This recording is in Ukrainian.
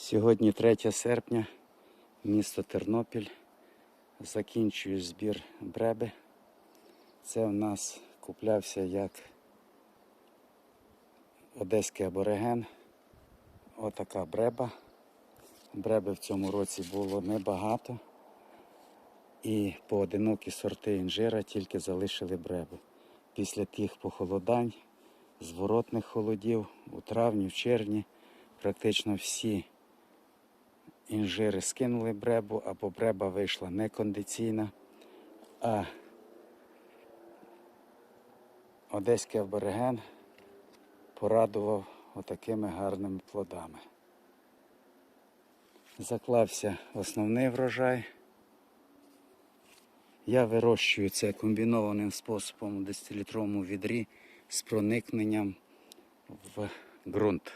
Сьогодні 3 серпня, місто Тернопіль. Закінчую збір бреби. Це в нас куплявся як одеський абориген. Отака бреба. Бреби в цьому році було небагато. І поодинокі сорти інжира тільки залишили бребу. Після тих похолодань, зворотних холодів у травні, в червні практично всі інжири скинули бребу, або бреба вийшла некондиційна, а одеський абориген порадував отакими гарними плодами. Заклався основний врожай. Я вирощую це комбінованим способом у 10-літровому відрі з проникненням в ґрунт.